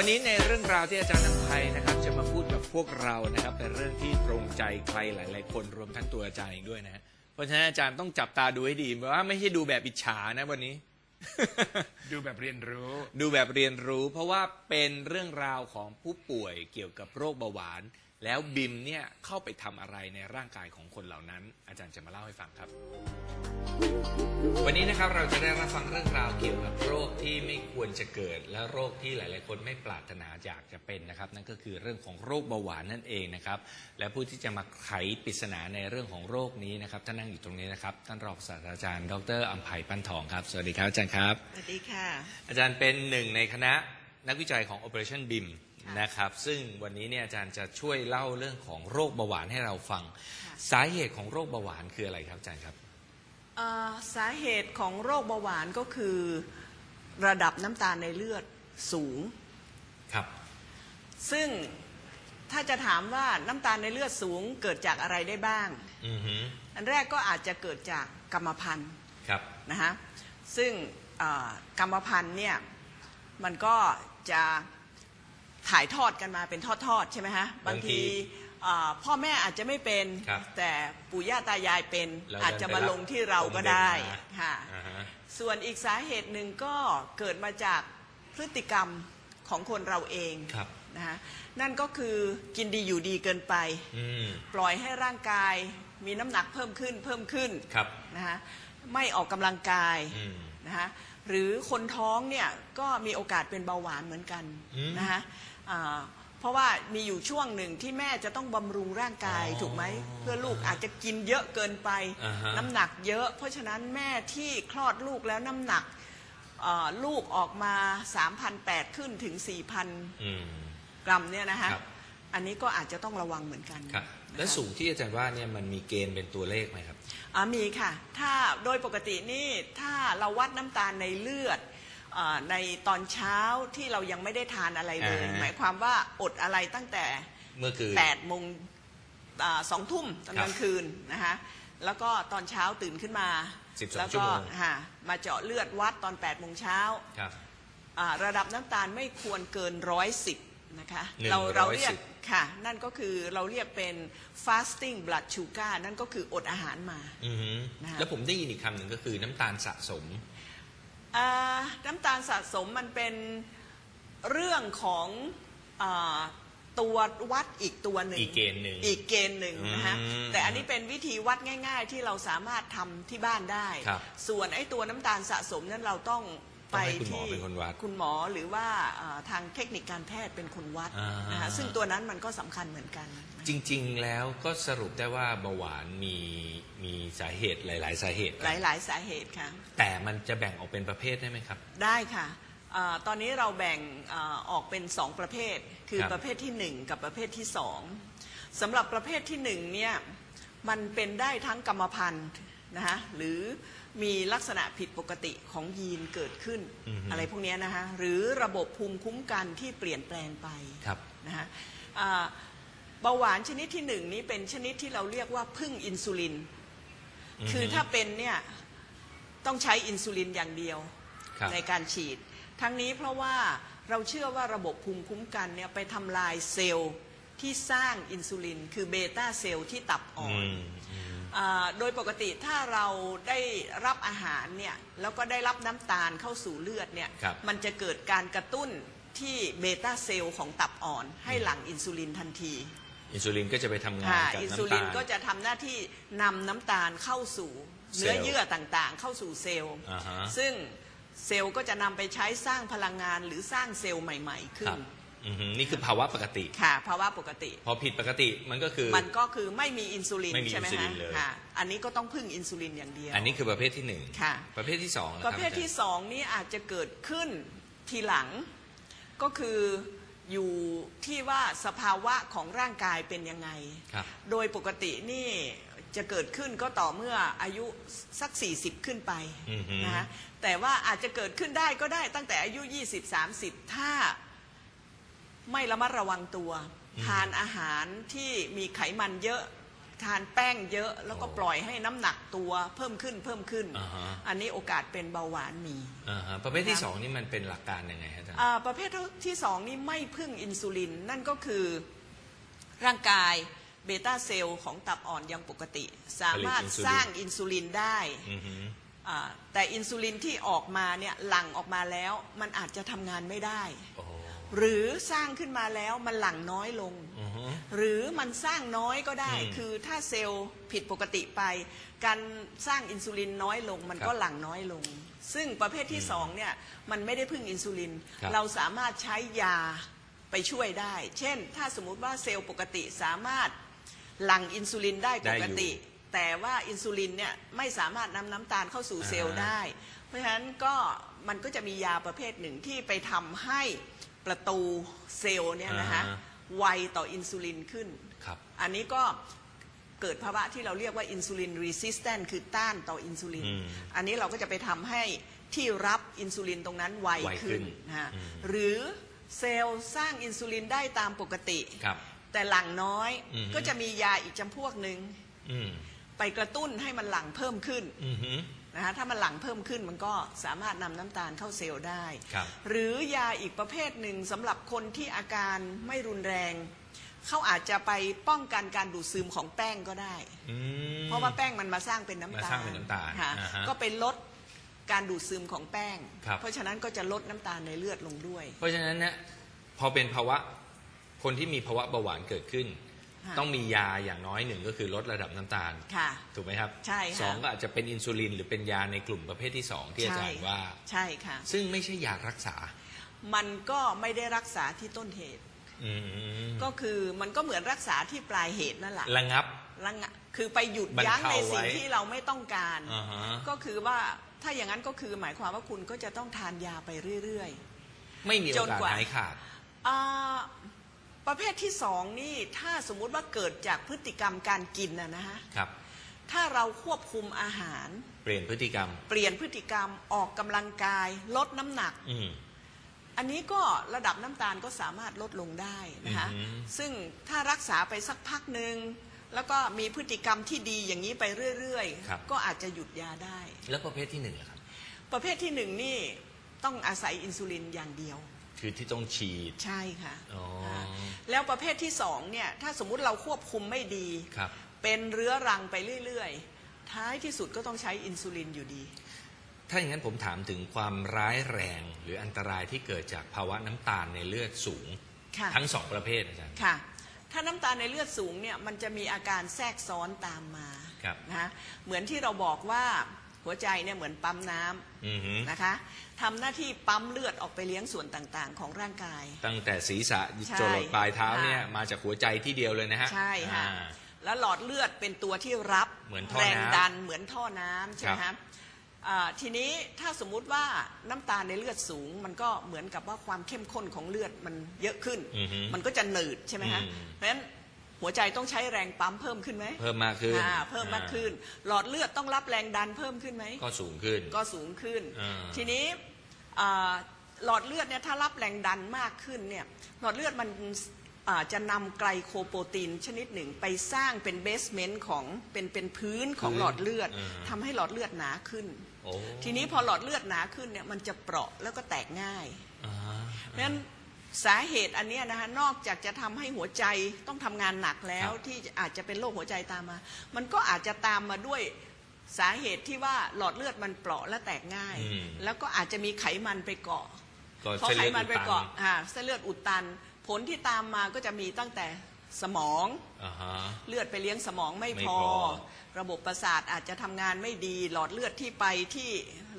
วันนี้ในเรื่องราวที่อาจารย์นภัยนะครับ จะมาพูดกับพวกเรานะครับเป็นเรื่องที่ตรงใจใครหลาย ๆ คนรวมทั้งตัวอาจารย์เองด้วยนะฮะเพราะฉะนั้นอาจารย์ต้องจับตาดูให้ดีเพราะว่าไม่ใช่ดูแบบอิจฉานะวันนี้ ดูแบบเรียนรู้ ดูแบบเรียนรู้ เพราะว่าเป็นเรื่องราวของผู้ป่วยเกี่ยวกับโรคเบาหวาน แล้วบิมเนี่ยเข้าไปทำอะไรในร่างกายของคนเหล่านั้น อาจารย์จะมาเล่าให้ฟังครับ วันนี้นะครับเราจะได้รับฟังเรื่องราวเกี่ยวกับโรคที่ไม่ควรจะเกิด และโรคที่หลาย ๆ คนไม่ปรารถนาอยากจะเป็นนะครับ นั่นก็คือเรื่องของโรคเบาหวานนั่นเองนะครับและผู้ที่จะมาไขปริศนาในเรื่องของโรคนี้นะครับท่านนั่งอยู่ตรงนี้นะครับท่านรองศาสตราจารย์ดรอัมภัยปั้นทองครับสวัสดีครับอาจารย์ครับสวัสดีค่ะ อาจารย์เป็นหนึ่งในคณะนักวิจัยของ Operation BIM ค่ะ นะครับ ซึ่งวันนี้เนี่ยอาจารย์จะช่วยเล่าเรื่องของโรคเบาหวานให้เราฟังค่ะสาเหตุของโรคเบาหวานคืออะไรครับอาจารย์ครับเอ่อสาเหตุของโรคเบาหวานก็คือระดับน้ำตาลในเลือดสูง ครับ ซึ่งถ้าจะถามว่าน้ำตาลในเลือดสูงเกิดจากอะไรได้บ้าง อือฮึอันแรกก็อาจจะเกิดจากกรรมพันธุ์ครับ นะฮะซึ่งเอ่อกรรมพันธุ์เนี่ยมันก็จะ ถ่ายทอดกันมาเป็นทอดๆใช่ไหมฮะบางทีเอ่อพ่อแม่อาจจะไม่เป็น ครับแต่ปู่ย่าตายายเป็นเราอาจจะมาลงที่เราก็เดินได้ไปรับค่ะอ่าฮะ ส่วนอีกสาเหตุหนึ่งก็เกิดมาจากพฤติกรรมของคนเราเองครับ นะฮะนั่นก็คือกินดีอยู่ดีเกินไป อืม ปล่อยให้ร่างกายมีน้ำหนักเพิ่มขึ้นเพิ่มขึ้นครับ นะฮะไม่ออกกำลังกาย อืม นะฮะ หรือคนท้องเนี่ยก็มีโอกาสเป็นเบาหวานเหมือนกันอืมนะฮะอ่าเพราะว่ามีอยู่ช่วงหนึ่งที่แม่จะต้องบำรุงร่างกายอ๋อถูกไหมเพื่อลูกอาจจะกินเยอะเกินไป อ่าฮะ น้ำหนักเยอะ เพราะฉะนั้นแม่ที่คลอดลูกแล้วน้ำหนักเอ่อลูกออกมา3,800ขึ้นถึง 4,000 อืม กรัมเนี่ยนะฮะครับ อันนี้ก็อาจจะต้องระวังเหมือนกันครับนะคะและสูงที่อาจารย์ว่าเนี่ยมันมีเกณฑ์เป็นตัวเลขไหมครับอ่ามีค่ะ ถ้าโดยปกตินี่ถ้าเราวัดน้ำตาลในเลือดอาในตอนเช้าที่เรายังไม่ได้ทานอะไรเลยอ่าฮะหมายความว่าอดอะไรตั้งแต่เมื่อคืน8โมงอ่าสองทุ่มตอนกลางคืนนะคะแล้วก็ตอนเช้าตื่นขึ้นมา12แล้วชั่วก็โมงฮะมาเจาะเลือดวัดตอน8โมงเช้าครับอ่าระดับน้ำตาลไม่ควรเกินร้อยสิบนะคะ110เราเราเรียก ค่ะ นั่นก็คือเราเรียกเป็น fasting blood sugar นั่นก็คืออดอาหารมาอือฮึนะคะแล้วผมได้ยินอีกคำหนึ่งก็คือน้ำตาลสะสม อ่าน้ำตาลสะสมมันเป็นเรื่องของอาตัววัดอีกตัวหนึ่งอีกเกณฑ์หนึ่งอีกเกณฑ์หนึ่งนะฮะอืมแต่อันนี้เป็นวิธีวัดง่าย ๆ ที่เราสามารถทำที่บ้านได้ ครับ ส่วนไอ้ตัวน้ำตาลสะสมนั้นเราต้องต้ ไปองให้คุณหมอที่เป็นคนวัดคุณหมอหรือว่าอ่าทางเทคนิคการแพทย์เป็นคนวัดอ่านนะคะซึ่งตัวนั้นมันก็สำคัญเหมือนกัน จริง ๆ แล้วก็สรุปได้ว่าเบาหวานมีมีสาเหตุหลาย ๆ สาเหตุ หลาย ๆ สาเหตุค่ะแต่มันจะแบ่งออกเป็นประเภทได้ไหมครับ ได้ค่ะอาตอนนี้เราแบ่งอาออกเป็นสองประเภท คือครับประเภทที่หนึ่งกับประเภทที่สองสำหรับประเภทที่หนึ่งเนี่ยมันเป็นได้ทั้งกรรมพันธุ์ นะคะหรือมีลักษณะผิดปกติของยีนเกิดขึ้นอือฮึ อะไรพวกเนี้ยนะคะหรือระบบภูมิคุ้มกันที่เปลี่ยนแปลงไปครับ นะคะอ่าเบาหวานชนิดที่หนึ่งนี้เป็นชนิดที่เราเรียกว่าพึ่งอินซูลินอือฮึคือถ้าเป็นเนี่ยต้องใช้อินซูลินอย่างเดียวครับ ในการฉีด ทั้งนี้เพราะว่าเราเชื่อว่าระบบภูมิคุ้มกันเนี่ยไปทำลายเซลล์ที่สร้างอินซูลิน คือเบต้าเซลล์ที่ตับอ่ออืนมอืมอา โดยปกติถ้าเราได้รับอาหารเนี่ยแล้วก็ได้รับน้ำตาลเข้าสู่เลือดเนี่ยครับ มันจะเกิดการกระตุ้นที่เบต้าเซลล์ของตับอ่อน ให้หลั่งอินซูลินทันทีอินซูลินก็จะไปทำงานค่ะกับอินซูน้ำลิตานล ก็จะทำหน้าที่นำน้ำตาลเข้าสู่เซลล์เนื้อเยื่อต่างๆ เข้าสู่เซลล์ อ่าฮะซึ่งเซลล์ก็จะนำไปใช้สร้างพลังงานหรือสร้างเซลล์ใหม่ ๆ ขึ้ครันบ อือฮึนี่คือภาวะปกติ ค่ะภาวะปกติ พอผิดปกติมันก็คือ มันก็คือไม่มีอินซูลินไม่มีใช่ไหมอินซูลิฮะนเลย ค่ะ อันนี้ก็ต้องพึ่งอินซูลินอย่างเดียว อันนี้คือประเภทที่หนึ่งค่ะ ประเภทที่สองล่ประเภทที่สองนี้อาจจะเกิดขึ้นทีหลังก็คืออยู่ที่ว่าสภาวะของร่างกายเป็นยังไง ครับ โดยปกตินี่จะเกิดขึ้นก็ต่อเมื่ออายุสัก 40 ขึ้นไปอือฮึนะฮะแต่ว่าอาจจะเกิดขึ้นได้ก็ได้ตั้งแต่อายุ 20-30 ถ้า ไม่ระมัดระวังตัว ทานอาหารที่มีไขมันเยอะทานแป้งเยอะแล้วก็ปล่อยให้น้ำหนักตัวเพิ่มขึ้นเพิ่มขึ้น อ่าฮะ อันนี้โอกาสเป็นเบาหวานมีอ่าฮะประเภทที่สองนี่มันเป็นหลักการยังไงฮะอาจารย์ อ่าประเภทที่สองนี่ไม่พึ่งอินซูลิน นั่นก็คือร่างกายเบต้าเซลล์ของตับอ่อนยังปกติ สามารถสร้างอินซูลินได้อือฮึอ่าแต่อินซูลินที่ออกมาเนี่ยหลั่งออกมาแล้ว มันอาจจะทำงานไม่ได้ โอ้โห หรือสร้างขึ้นมาแล้วมันหลั่งน้อยลง อือฮึ หรือมันสร้างน้อยก็ได้ อืมคือถ้าเซลล์ผิดปกติไป การสร้างอินซูลินน้อยลง มันครับก็หลั่งน้อยลง ซึ่งประเภทที่สองเนี่ยมันไม่ได้พึ่งอินซูลิน ครับ เราสามารถใช้ยาไปช่วยได้ เช่น ถ้าสมมุติว่าเซลล์ปกติสามารถหลั่งอินซูลินได้ปกติ แต่ว่าอินซูลินเนี่ยไม่สามารถนำน้ำตาลเข้าสู่เซลล์ได้ เพราะฉะนั้นก็มันก็จะมียาประเภทหนึ่งที่ไปทำให้ ประตูเซลล์เนี่ยนะคะอ่าฮะ ไวต่ออินซูลินขึ้น ครับ อันนี้ก็เกิดภาวะที่เราเรียกว่าอินซูลินรีสิสแตนคือต้านต่ออินซูลิน อืมอันนี้เราก็จะไปทำให้ที่รับอินซูลินตรงนั้นไวไวขึ้ขึ้นนนะฮะอืม หรือเซลล์สร้างอินซูลินได้ตามปกติ ครับ แต่หลั่งน้อยอืม ก็จะมียาอีกจำพวกหนึ่งอืมไปกระตุ้นให้มันหลั่งเพิ่มขึ้น อือฮึ นะฮะถ้ามันหลั่งเพิ่มขึ้นมันก็สามารถนำน้ำตาลเข้าเซลล์ได้ ครับ หรือยาอีกประเภทหนึ่งสำหรับคนที่อาการไม่รุนแรง เขาอาจจะไปป้องกันการดูดซึมของแป้งก็ได้ อืม เพราะว่าแป้งมันมาสร้างเป็นน้ำมาตาลสร้างเป็นน้ำตาลค่ะอ่าฮะก็ไปลดการดูดซึมของแป้ง ครับ เพราะฉะนั้นก็จะลดน้ำตาลในเลือดลงด้วย เพราะฉะนั้นเนี่ยพอเป็นภาวะคนที่มีภาวะเบาหวานเกิดขึ้นค่ะ ต้องมียาอย่างน้อยหนึ่งก็คือลดระดับน้ำตาลค่ะถูกไหมครับใช่ค่ะสองก็อาจจะเป็นอินซูลินหรือเป็นยาในกลุ่มประเภทที่สองที่อาจารย์ว่าใช่ค่ะ ซึ่งไม่ใช่ยารักษา มันก็ไม่ได้รักษาที่ต้นเหตุอืมก็คือมันก็เหมือนรักษาที่ปลายเหตุนั่นแหละระงับระงะคือไปหยุดบรรยั้งเทาในสิ่งไว้ที่เราไม่ต้องการอ่าฮะก็คือว่าถ้าอย่างนั้นก็คือหมายความว่าคุณก็จะต้องทานยาไปเรื่อยไม่มีโอจนกาสกว่าหายขาดๆอ่า ประเภทที่สองนี่ถ้าสมมุติว่าเกิดจากพฤติกรรมการกินนะนะฮะครับ ถ้าเราควบคุมอาหาร เปลี่ยนพฤติกรรม เปลี่ยนพฤติกรรมออกกำลังกาย ลดน้ำหนัก อืม อันนี้ก็ระดับน้ำตาลก็สามารถลดลงได้นะคะอือหือ ซึ่งถ้ารักษาไปสักพักหนึ่งแล้วก็มีพฤติกรรมที่ดีอย่างนี้ไปเรื่อยๆก็อาจจะหยุดยาได้ แล้วประเภทที่หนึ่งล่ะครับ ประเภทที่หนึ่งนี่ต้องอาศัยอินซูลินอย่างเดียว คือที่ต้องฉีด ใช่ค่ะอ๋ออ่า แล้วประเภทที่สองเนี่ยถ้าสมมุติเราควบคุมไม่ดี ครับ เป็นเรื้อรังไปเรื่อย ๆ ท้ายที่สุดก็ต้องใช้อินซูลินอยู่ดี ถ้าอย่างนั้นผมถามถึงความร้ายแรง หรืออันตรายที่เกิดจากภาวะน้ำตาลในเลือดสูง ค่ะ ทั้งสองประเภทอาจารย์ ค่ะ ถ้าน้ำตาลในเลือดสูงเนี่ยมันจะมีอาการแทรกซ้อนตามมาครับ นะฮะเหมือนที่เราบอกว่า หัวใจเนี่ยเหมือนปั๊มน้ำอือฮึนะคะทำหน้าที่ปั๊มเลือดออกไปเลี้ยงส่วนต่างๆ ของร่างกาย ตั้งแต่ศีรษะใช่จรดปลายเท้าเนี่ย ค่ะ มาจากหัวใจที่เดียวเลยนะฮะใช่ค่ะ อ่า แล้วหลอดเลือดเป็นตัวที่รับเหมือนท่อแรงน้ำดันเหมือนท่อน้ำใช่ไหมครัฮะบ อ่าทีนี้ถ้าสมมุติว่าน้ำตาลในเลือดสูง มันก็เหมือนกับว่าความเข้มข้นของเลือดมันเยอะขึ้น อือฮึมันก็จะหนืดใช่ไหมฮะอืม เพราะฉะนั้น หัวใจต้องใช้แรงปั๊มเพิ่มขึ้นไหมเพิ่มมากขึ้นอ่าเพิ่มมากขึ้น หลอดเลือดต้องรับแรงดันเพิ่มขึ้นไหมก็สูงขึ้น ก็สูงขึ้น อ่า ทีนี้อ่าหลอดเลือดเนี่ยถ้ารับแรงดันมากขึ้นเนี่ยหลอดเลือดมันอ่าจะนำไกลโคโปรตีนชนิดหนึ่งไปสร้างเป็นเบสเมนต์ของเป็นเป็นพื้นของหลอดเลือดอ่า ทำให้หลอดเลือดหนาขึ้น โอ้ทีนี้พอหลอดเลือดหนาขึ้นเนี่ยมันจะเปราะแล้วก็แตกง่าย อ่า เพราะฉะนั้น สาเหตุอันเนี้ยนะคะนอกจากจะทำให้หัวใจต้องทำงานหนักแล้วที่อาจจะเป็นโรคหัวใจตามมา มันก็อาจจะตามมาด้วยสาเหตุที่ว่าหลอดเลือดมันเปราะและแตกง่ายอืมแล้วก็อาจจะมีไขมันไปเกาะก็พอเส้นไขเลือดมันอุดไปตันเกาะอ่าเส้นเลือดอุดตัน ผลที่ตามมาก็จะมีตั้งแต่สมองอ่าฮะเลือดไปเลี้ยงสมองไม่ไม่พพออระบบประสาทอาจจะทำงานไม่ดี หลอดเลือดที่ไปที่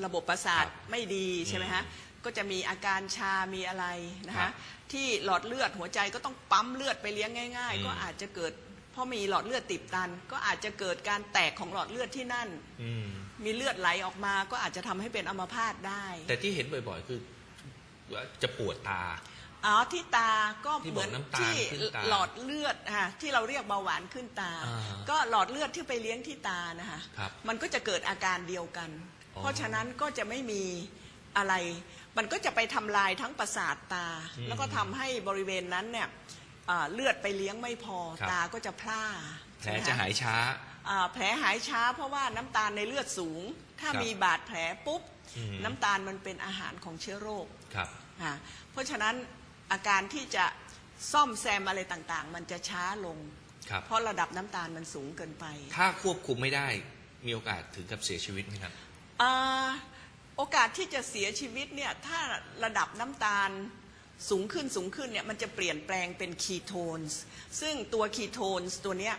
ระบบประสาทครับไม่ดีใช่ไหมฮะ ก็จะมีอาการชา มีอะไรนะครัคะบที่หลอดเลือดหัวใจก็ต้องปั๊มเลือดไปเลี้ยงง่าย อืม ๆ ก็อาจจะเกิดเพราะมีหลอดเลือดติดตัน ก็อาจจะเกิดการแตกของหลอดเลือดที่นั่น อืม มีเลือดไหลออกมา ก็อาจจะทำให้เป็นอัมพาตได้แต่ที่เห็นบ่อยๆ คือจะปวดตา อ๋อที่ตาก็ที่เหบอกมือนน้ำตาลที่ขึ้นตาหลอดเลือดอะที่เราเรียกเบาหวานขึ้นตา อ่าก็หลอดเลือดที่ไปเลี้ยงที่ตานะคะครับมันก็จะเกิดอาการเดียวกัน อ๋อ เพราะฉะนั้นก็จะไม่มี อะไร มันก็จะไปทำลายทั้งประสาทตา อืมแล้วก็ทำให้บริเวณนั้นเนี่ยอ่าเลือดไปเลี้ยงไม่พอครับ ตาก็จะพร่าแผลจะหายช้า อ่าแผลหายช้าเพราะว่าน้ำตาลในเลือดสูง ถ้าครับมีบาดแผลปุ๊บ อืม น้ำตาลมันเป็นอาหารของเชื้อโรค ครับอ่าเพราะฉะนั้นอาการที่จะซ่อมแซมอะไรต่างๆ มันจะช้าลง ครับ เพราะระดับน้ำตาลมันสูงเกินไปถ้าควบคุมไม่ได้มีโอกาสถึงกับเสียชีวิตไหมครับ อ่า โอกาสที่จะเสียชีวิตเนี่ยถ้าระดับน้ำตาลสูงขึ้นสูงขึ้นเนี่ยมันจะเปลี่ยนแปลงเป็นคีโทนส์ซึ่งตัวคีโทนส์ตัวเนี้ย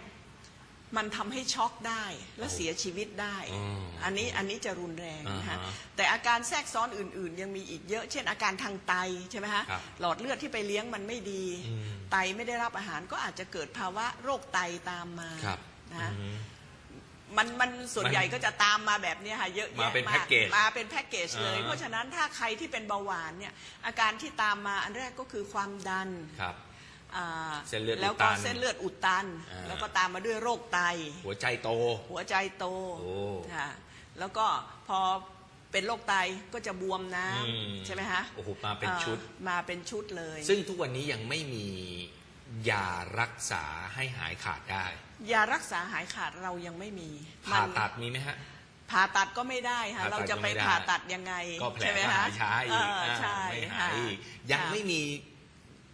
มันทำให้ช็อกได้และเสียชีวิตได้อ๋ออัอันนี้อันนี้จะรุนแรงนะฮะอ่าฮะแต่อาการแทรกซ้อนอื่น ๆ ยังมีอีกเยอะ เช่นอาการทางไตใช่ไหมฮะครับหลอดเลือดที่ไปเลี้ยงมันไม่ดี อืมไตไม่ได้รับอาหารก็อาจจะเกิดภาวะโรคไตตามมาครับนะฮะอืม มันมันส่วนมันใหญ่ก็จะตามมาแบบเนี้ยค่ะเยอะแยะมาเป็นแพ็กเกจมาเป็นแพ็กเกจเลย อ่า เพราะฉะนั้นถ้าใครที่เป็นเบาหวานเนี่ยอาการที่ตามมาอันแรกก็คือความดันครับ อ่าเส้นเลือดอุดตันแล้วก็เส้นเลือดอุดตัน อ่า แล้วก็ตามมาด้วยโรคไต หัวใจโต หัวใจโตโอ้ค่ะแล้วก็พอเป็นโรคไตก็จะบวมน้อืมำใช่ไหมฮะโอ้โหมาเป็นชุด อ่ามาเป็นชุดเลย ซึ่งทุกวันนี้ยังไม่มี ยารักษาให้หายขาดได้ ยารักษาหายขาดเรายังไม่มีผ่ามันตัดมีไหมฮะ ผ่าตัดก็ไม่ได้ค่ะผ่าตัดเราจะไปก็ไม่ได้ ผ่าตัดยังไงก็แผลใช่ไหมก็คะหายช้าอีกเใช่ไม่หาค่ะยอีกยังค่ะไม่มี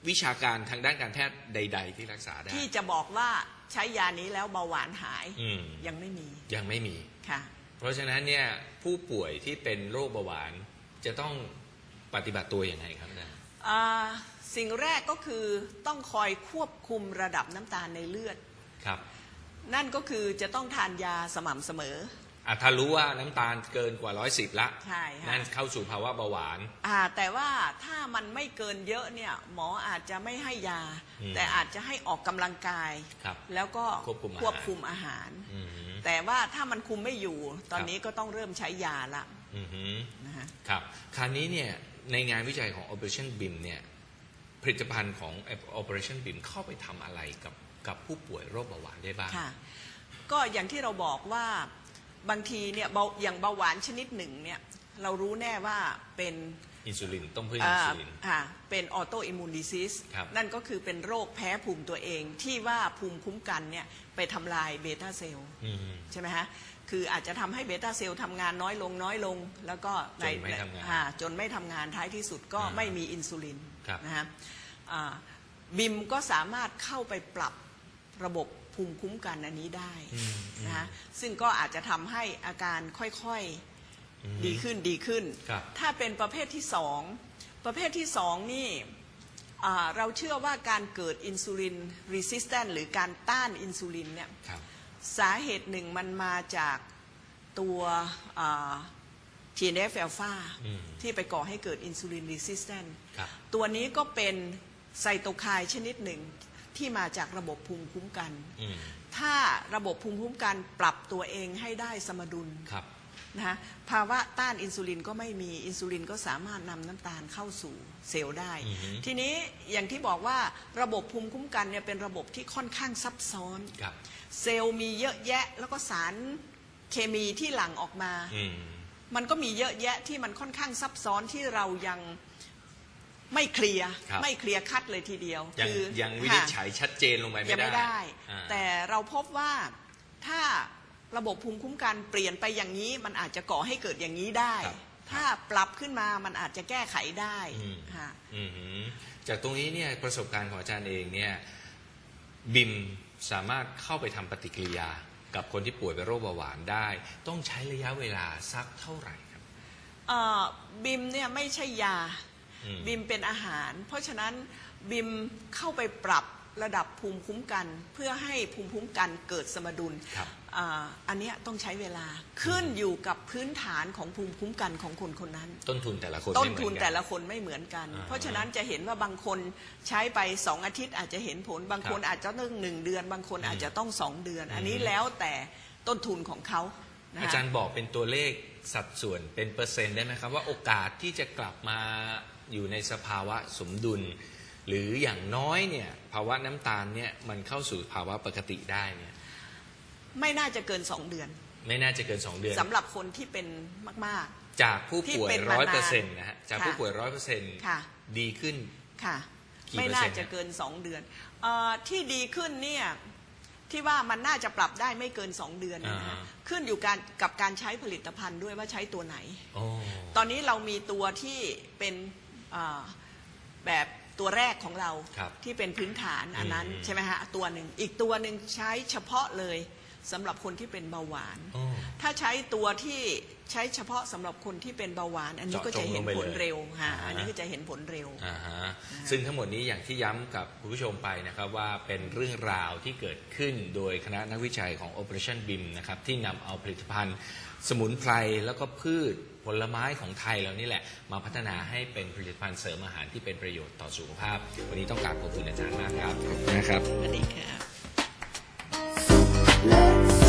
วิชาการทางด้านการแพทย์ใด ๆ ที่รักษาได้ ที่จะบอกว่าใช้ยานี้แล้วเบาหวานหายอืม ยังไม่มียังไม่มี ค่ะ เพราะฉะนั้นเนี่ยผู้ป่วยที่เป็นโรคเบาหวานจะต้องปฏิบัติตัวยังไงครับอาจารย์ อ่า สิ่งแรกก็คือต้องคอยควบคุมระดับน้ำตาลในเลือด ครับนั่นก็คือจะต้องทานยาสม่ำเสมอ อะถ้ารู้ว่าน้ำตาลเกินกว่า110ละใช่ค่ะ นั่นเข้าสู่ภาวะเบาหวาน อ่าแต่ว่าถ้ามันไม่เกินเยอะเนี่ย หมออาจจะไม่ให้ยา อืมแต่อาจจะให้ออกกำลังกาย ครับแล้วก็ควบคุมอาหารควบคุมอาหาร อืมแต่ว่าถ้ามันคุมไม่อยู่ ตอนครับนี้ก็ต้องเริ่มใช้ยาละอือหือนะฮะ ครับ คราวนี้เนี่ยในงานวิจัยของ Operation BIM เนี่ย ผลิตภัณฑ์ของ Operation BIM เข้าไปทำอะไรกับกับผู้ป่วยโรคเบาหวานได้บ้าง ค่ะ ก็อย่างที่เราบอกว่าบางทีเนี่ยเบาอย่างเบาหวานชนิดหนึ่งเนี่ยเรารู้แน่ว่าเป็นอินซูลินต้องพึ่งอินซูลิน อ่าเป็นออโตอิมมูนดิซิสครับนั่นก็คือเป็นโรคแพ้ภูมิตัวเองที่ว่าภูมิคุ้มกันเนี่ยไปทำลายเบต้าเซลล์อืม ใช่ไหมฮะ คืออาจจะทำให้เบต้าเซลล์ทำงานน้อยลงน้อยลง แล้วก็ในจนไม่ทำงานอ่จนไม่ทำงานท้ายที่สุดก็อ่าไม่มีอินซูลินครับ นะฮะอ่า บิมก็สามารถเข้าไปปรับระบบภูมิคุ้มกันอันนี้ได้อืมนะฮะซึ่งก็อาจจะทำให้อาการค่อยอืมๆดีขึ้นดีขึ้นครับถ้าเป็นประเภทที่สองประเภทที่สองนี่อ่าเราเชื่อว่าการเกิดอินซูลินรีสิสแตนหรือการต้านอินซูลินเนี่ยครับสาเหตุหนึ่งมันมาจากตัวอ่า TNF อ l p h a อืมที่ไปก่อให้เกิดอินซูลินรีสิสแตนครับตัวนี้ก็เป็น ไซโตไคน์ชนิดหนึ่งที่มาจากระบบภูมิคุ้มกัน อืมถ้าระบบภูมิคุ้มกันปรับตัวเองให้ได้สมดุลครับ นะฮะภาวะต้านอินซูลินก็ไม่มีอินซูลินก็สามารถนำน้ำตาลเข้าสู่เซลล์ได้ อือฮึ ทีนี้อย่างที่บอกว่าระบบภูมิคุ้มกันเนี่ยเป็นระบบที่ค่อนข้างซับซ้อน ครับ เซลล์มีเยอะแยะแล้วก็สารเคมีที่หลั่งออกมา อืม มันก็มีเยอะแยะที่มันค่อนข้างซับซ้อนที่เรายัง ไม่เคลียร์ครับ ไม่เคลียร์คัดเลยทีเดียวยังคือยังวินิจฉัยชัดเจนลงไปค่ะไม่ยังได้ไม่ได้ อ่า แต่เราพบว่าถ้าระบบภูมิคุ้มกันเปลี่ยนไปอย่างนี้ มันอาจจะก่อให้เกิดอย่างนี้ได้ ครับถ้าปรับขึ้นมามันอาจจะแก้ไขได้อืม ค่ะ อืมหือจากตรงนี้เนี่ยประสบการณ์ของอาจารย์เองเนี่ยบิมสามารถเข้าไปทำปฏิกิริยา กับคนที่ป่วยเป็นโรคเบาหวานได้ ต้องใช้ระยะเวลาสักเท่าไหร่ครับ เอ่อบิมเนี่ยไม่ใช่ยาอืม บิมเป็นอาหาร เพราะฉะนั้นบิมเข้าไปปรับระดับภูมิคุ้มกัน เพื่อให้ภูมิคุ้มกันเกิดสมดุลครับอ่าอันเนี้ยต้องใช้เวลาขึ้นอยู่กับพื้นฐานของภูมิคุ้มกันของคนคนนั้น ต้นทุนแต่ละคนต้นไม่เหมือทุนกัแต่ละคนไม่เหมือนกันอ่าเพราะฉะนั้นจะเห็นว่าบางคนใช้ไปสองอาทิตย์อาจจะเห็นผล บางคนครับอาจจะต้องหนึ่งเดือน บางคนอืมอาจจะต้องสองเดือน อันนี้อืมแล้วแต่ต้นทุนของเขานะอาคะจารย์บอกเป็นตัวเลขสัดส่วนเป็นเปอร์เซ็นต์ได้ไหมครับว่าโอกาสที่จะกลับมา อยู่ในสภาวะสมดุล หรืออย่างน้อยเนี่ยภาวะน้ำตาลเนี่ยมันเข้าสู่ภาวะปกติได้เนี่ยไม่น่าจะเกินสองเดือน ไม่น่าจะเกิน2เดือนสำหรับคนที่เป็นมากจากผู้ป่วยที่เป็นมาร้อยนาเปอร์เซ็นนต์นะฮะจากค่ะผู้ป่วยร้อยเปอร์เซ็นต์ค่ะดีขึ้นๆค่ะกี่ไม่เปอร์น่าเซ็นต์จะฮะเกินสองเดือนเออที่ดีขึ้นเนี่ยที่ว่ามันน่าจะปรับได้ไม่เกิน2เดือนนะฮะอ่าขึ้นอยู่การกับการใช้ผลิตภัณฑ์ด้วยว่าใช้ตัวไหนโอ้ตอนนี้เรามีตัวที่เป็นอ่า แบบตัวแรกของเราครับที่เป็นพื้นฐานอันนั้นอืมใช่ไหมฮะตัวหนึ่งอีกตัวหนึ่งใช้เฉพาะเลย สำหรับคนที่เป็นเบาหวานโอ้ถ้าใช้ตัวที่ใช้เฉพาะสำหรับคนที่เป็นเบาหวาน อันนี้ก็จะเห็นผลเร็วฮะเจาะจงลงไปเลยอันนี้ก็จะเห็นผลเร็ว อ่าฮะซึ่งทั้งหมดนี้อย่างที่ย้ำกับคุณผู้ชมไปนะครับว่าเป็นเรื่องราวที่เกิดขึ้นโดยคณะนักวิจัยของ Operation BIM นะครับที่นำเอาผลิตภัณฑ์ สมุนไพรแล้วก็พืชผลไม้ของไทยเรานี่แหละ มาพัฒนาให้เป็นผลิตภัณฑ์เสริมอาหารที่เป็นประโยชน์ต่อสุขภาพ วันนี้ต้องกราบขอบคุณอาจารย์มากครับนะครับ สวัสดีค่ะ Let's